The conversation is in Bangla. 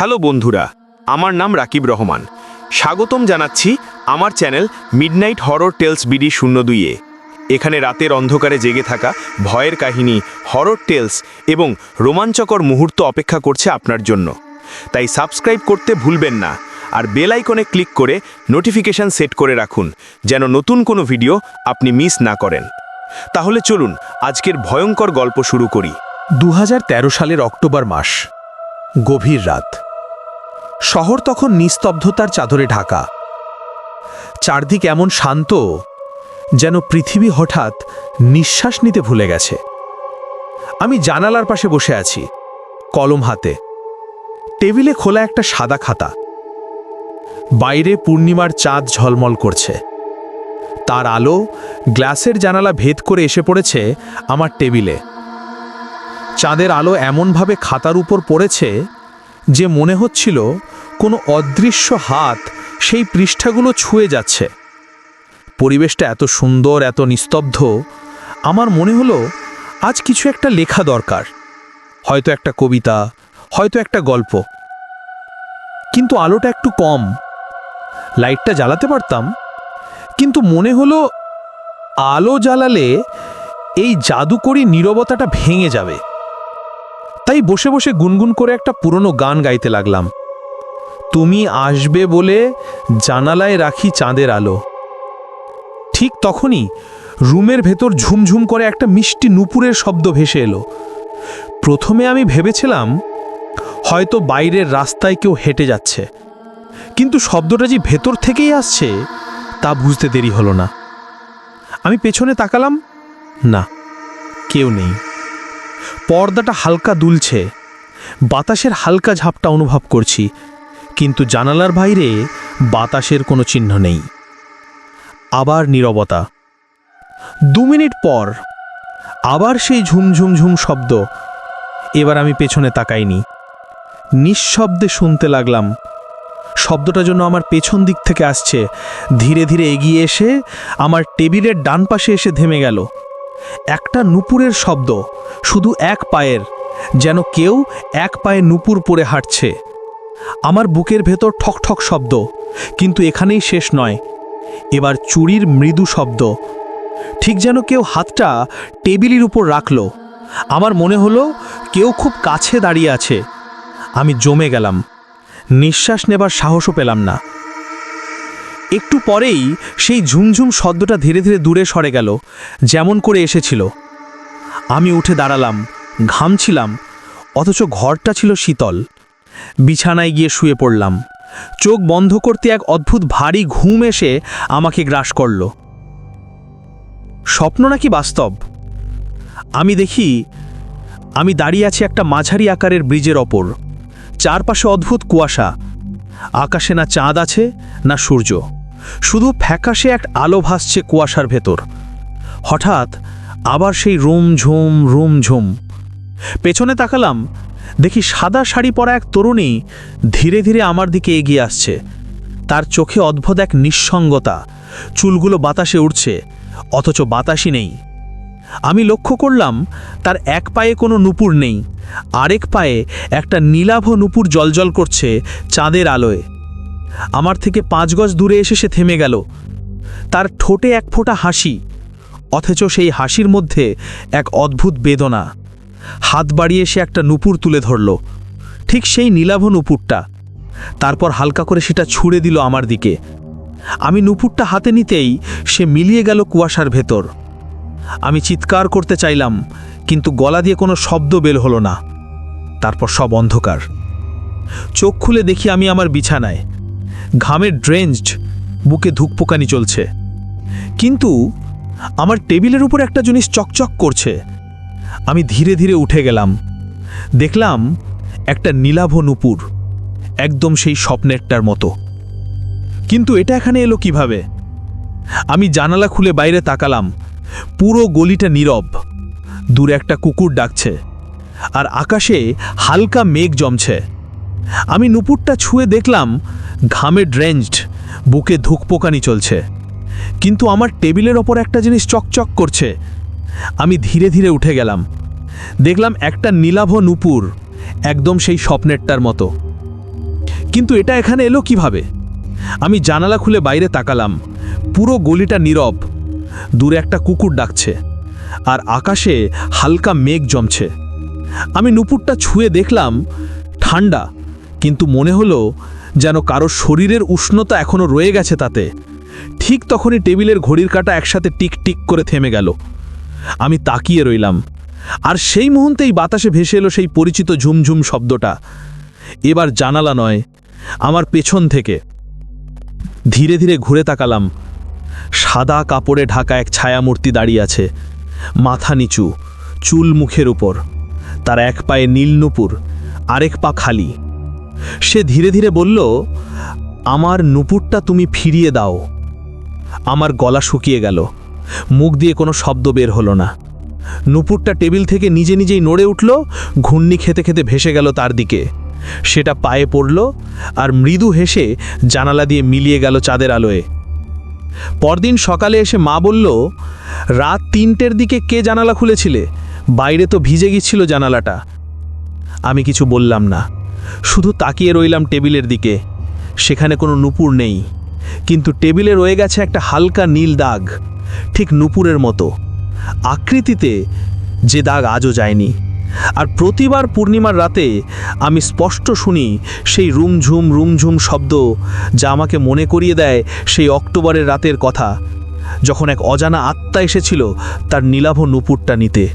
হ্যালো বন্ধুরা, আমার নাম রাকিব রহমান। স্বাগতম জানাচ্ছি আমার channel midnight horror tales BD শূন্য দুইয়ে এখানে রাতের অন্ধকারে জেগে থাকা ভয়ের কাহিনী, হরর টেলস এবং রোমাঞ্চকর মুহূর্ত অপেক্ষা করছে আপনার জন্য। তাই সাবস্ক্রাইব করতে ভুলবেন না আর বেল আইকনে ক্লিক করে নোটিফিকেশন সেট করে রাখুন, যেন নতুন কোনো ভিডিও আপনি মিস না করেন। তাহলে চলুন আজকের ভয়ঙ্কর গল্প শুরু করি। দু হাজার তেরো সালের অক্টোবর মাস, গভীর রাত। শহর তখন নিস্তব্ধতার চাদরে ঢাকা। চারদিক এমন শান্ত যেন পৃথিবী হঠাৎ নিঃশ্বাস নিতে ভুলে গেছে। আমি জানালার পাশে বসে আছি, কলম হাতে। টেবিলে খোলা একটা সাদা খাতা। বাইরে পূর্ণিমার চাঁদ ঝলমল করছে। তার আলো গ্লাসের জানালা ভেদ করে এসে পড়েছে আমার টেবিলে। চাঁদের আলো এমনভাবে খাতার উপর পড়েছে যে মনে হচ্ছিল কোনো অদৃশ্য হাত সেই পৃষ্ঠাগুলো ছুঁয়ে যাচ্ছে। পরিবেশটা এত সুন্দর, এত নিস্তব্ধ, আমার মনে হলো আজ কিছু একটা লেখা দরকার। হয়তো একটা কবিতা, হয়তো একটা গল্প। কিন্তু আলোটা একটু কম। লাইটটা জ্বালাতে পারতাম। কিন্তু মনে হলো আলো জ্বালালে এই জাদুকরী নীরবতাটা ভেঙে যাবে। তাই বসে বসে গুনগুন করে একটা পুরনো গান গাইতে লাগলাম। তুমি আসবে বলে জানালায় রাখি চাঁদের আলো। ঠিক তখনই রুমের ভেতর ঝুমঝুম করে একটা মিষ্টি নুপুরের শব্দ ভেসে এলো। প্রথমে আমি ভেবেছিলাম, হয়তো বাইরের রাস্তায় কেউ হেঁটে যাচ্ছে। কিন্তু শব্দটা যে ভেতর থেকেই আসছে, তা বুঝতে দেরি হলো না। আমি পেছনে তাকালাম, না, কেউ নেই। পর্দাটা হালকা দুলছে। বাতাসের হালকা ঝাপটা অনুভব করছি, কিন্তু জানালার বাইরে বাতাসের কোনো চিহ্ন নেই। আবার নীরবতা। দু মিনিট পর, আবার সেই ঝুমঝুম ঝুম শব্দ। এবার আমি পেছনে তাকাইনি। নিঃশব্দে শুনতে লাগলাম, শব্দটা যেন আমার পেছন দিক থেকে আসছে। ধীরে ধীরে এগিয়ে এসে আমার টেবিলের ডান পাশে এসে থেমে গেল। একটা নুপুরের শব্দ, শুধু এক পায়ের, যেন কেউ এক পায়ে নুপুর পরে হাঁটছে। আমার বুকের ভেতর ঠক ঠক শব্দ, কিন্তু এখানেই শেষ নয়। এবার চুরির মৃদু শব্দ, ঠিক যেন কেউ হাতটা টেবিলের উপর রাখল। আমার মনে হলো কেউ খুব কাছে দাঁড়িয়ে আছে। আমি জমে গেলাম। নিঃশ্বাস নেবার সাহসও পেলাম না। একটু পরেই সেই ঝুমঝুম শব্দটা ধীরে ধীরে দূরে সরে গেল, যেমন করে এসেছিল। আমি উঠে দাঁড়ালাম, ঘামছিলাম, অথচ ঘরটা ছিল শীতল। বিছানায় গিয়ে শুয়ে পড়লাম। চোখ বন্ধ করতে এক অদ্ভুত ভারী ঘুম এসে আমাকে গ্রাস করল। স্বপ্ন নাকি বাস্তব? আমি দেখি, আমি দাঁড়িয়ে আছি একটা মাঝারি আকারের ব্রিজের ওপর। চারপাশে অদ্ভুত কুয়াশা। আকাশে না চাঁদ আছে, না সূর্য। শুধু ফ্যাকাশে এক আলো ভাসছে কুয়াশার ভেতর। হঠাৎ আবার সেই রুম ঝুম রুম ঝুম। পেছনে তাকালাম, দেখি সাদা শাড়ি পরা এক তরুণী ধীরে ধীরে আমার দিকে এগিয়ে আসছে। তার চোখে অদ্ভুত এক নিঃসঙ্গতা। চুলগুলো বাতাসে উঠছে অথচ বাতাসই নেই। আমি লক্ষ্য করলাম, তার এক পায়ে কোনো নুপুর নেই, আরেক পায়ে একটা নীলাভ নুপুর জলজল করছে চাঁদের আলোয়। আমার থেকে পাঁচ গজ দূরে এসে সে থেমে গেল। তার ঠোঁটে এক ফোঁটা হাসি, অথচ সেই হাসির মধ্যে এক অদ্ভুত বেদনা। হাত বাড়িয়ে সে একটা নুপুর তুলে ধরল, ঠিক সেই নীলাভ নুপুরটা। তারপর হালকা করে সেটা ছুঁড়ে দিল আমার দিকে। আমি নুপুরটা হাতে নিতেই সে মিলিয়ে গেল কুয়াশার ভেতর। আমি চিৎকার করতে চাইলাম, কিন্তু গলা দিয়ে কোনো শব্দ বেল হলো না। তারপর সব অন্ধকার। চোখ খুলে দেখি আমি আমার বিছানায়। ঘামের ড্রেঞ্জড, বুকে ধুকপোকানি চলছে। কিন্তু আমার টেবিলের উপর একটা জিনিস চকচক করছে। আমি ধীরে ধীরে উঠে গেলাম। দেখলাম একটা নীলাভ নুপুর, একদম সেই স্বপ্নেরটার মতো। কিন্তু এটা এখানে এলো কীভাবে? আমি জানালা খুলে বাইরে তাকালাম। পুরো গলিটা নীরব। দূরে একটা কুকুর ডাকছে। আর আকাশে হালকা মেঘ জমছে। আমি নুপুরটা ছুঁয়ে দেখলাম ঘামে ড্রেঞ্জড বুকে ধুকপোকানি চলছে। কিন্তু আমার টেবিলের ওপর একটা জিনিস চকচক করছে। আমি ধীরে ধীরে উঠে গেলাম। দেখলাম একটা নীলাভ নুপুর, একদম সেই স্বপ্নেরটার মতো। কিন্তু এটা এখানে এলো কীভাবে? আমি জানালা খুলে বাইরে তাকালাম। পুরো গলিটা নীরব। দূরে একটা কুকুর ডাকছে। আর আকাশে হালকা মেঘ জমছে। আমি নুপুরটা ছুঁয়ে দেখলাম, ঠান্ডা কিন্তু মনে হলো যেন কারও শরীরের উষ্ণতা এখনও রয়ে গেছে তাতে। ঠিক তখনই টেবিলের ঘড়ির কাঁটা একসাথে টিক টিক করে থেমে গেল। আমি তাকিয়ে রইলাম। আর সেই মুহূর্তেই বাতাসে ভেসে এলো সেই পরিচিত ঝুমঝুম শব্দটা। এবার জানালা নয়, আমার পেছন থেকে। ধীরে ধীরে ঘুরে তাকালাম। সাদা কাপড়ে ঢাকা এক ছায়ামূর্তি দাঁড়িয়ে আছে। মাথা নিচু, চুল মুখের উপর। তার এক পায়ে নীল নুপুর, আরেক পা খালি। সে ধীরে ধীরে বলল, আমার নুপুরটা তুমি ফিরিয়ে দাও। আমার গলা শুকিয়ে গেল। মুখ দিয়ে কোনো শব্দ বের হলো না। নুপুরটা টেবিল থেকে নিজে নিজেই নড়ে উঠল, ঘূর্ণি খেতে খেতে ভেসে গেল তার দিকে। সেটা পায়ে পড়ল আর মৃদু হেসে জানালা দিয়ে মিলিয়ে গেল চাঁদের আলোয়। পরদিন সকালে এসে মা বলল, রাত তিনটের দিকে কে জানালা খুলেছিলে? বাইরে তো ভিজে গিয়েছিল জানালাটা। আমি কিছু বললাম না। শুধু তাকিয়ে রইলাম টেবিলের দিকে। সেখানে কোনো নুপুর নেই। কিন্তু টেবিলে রয়ে গেছে একটা হালকা নীল দাগ, ঠিক নুপুরের মতো। আকৃতিতে যে দাগ আজও যায়নি। আর প্রতিবার পূর্ণিমার রাতে আমি স্পষ্ট শুনি সেই রুমঝুম রুমঝুম শব্দ যা আমাকে মনে করিয়ে দেয় সেই অক্টোবরের রাতের কথা, যখন এক অজানা আত্মা এসেছিল তার নীলাভ নুপুরটা নিতে।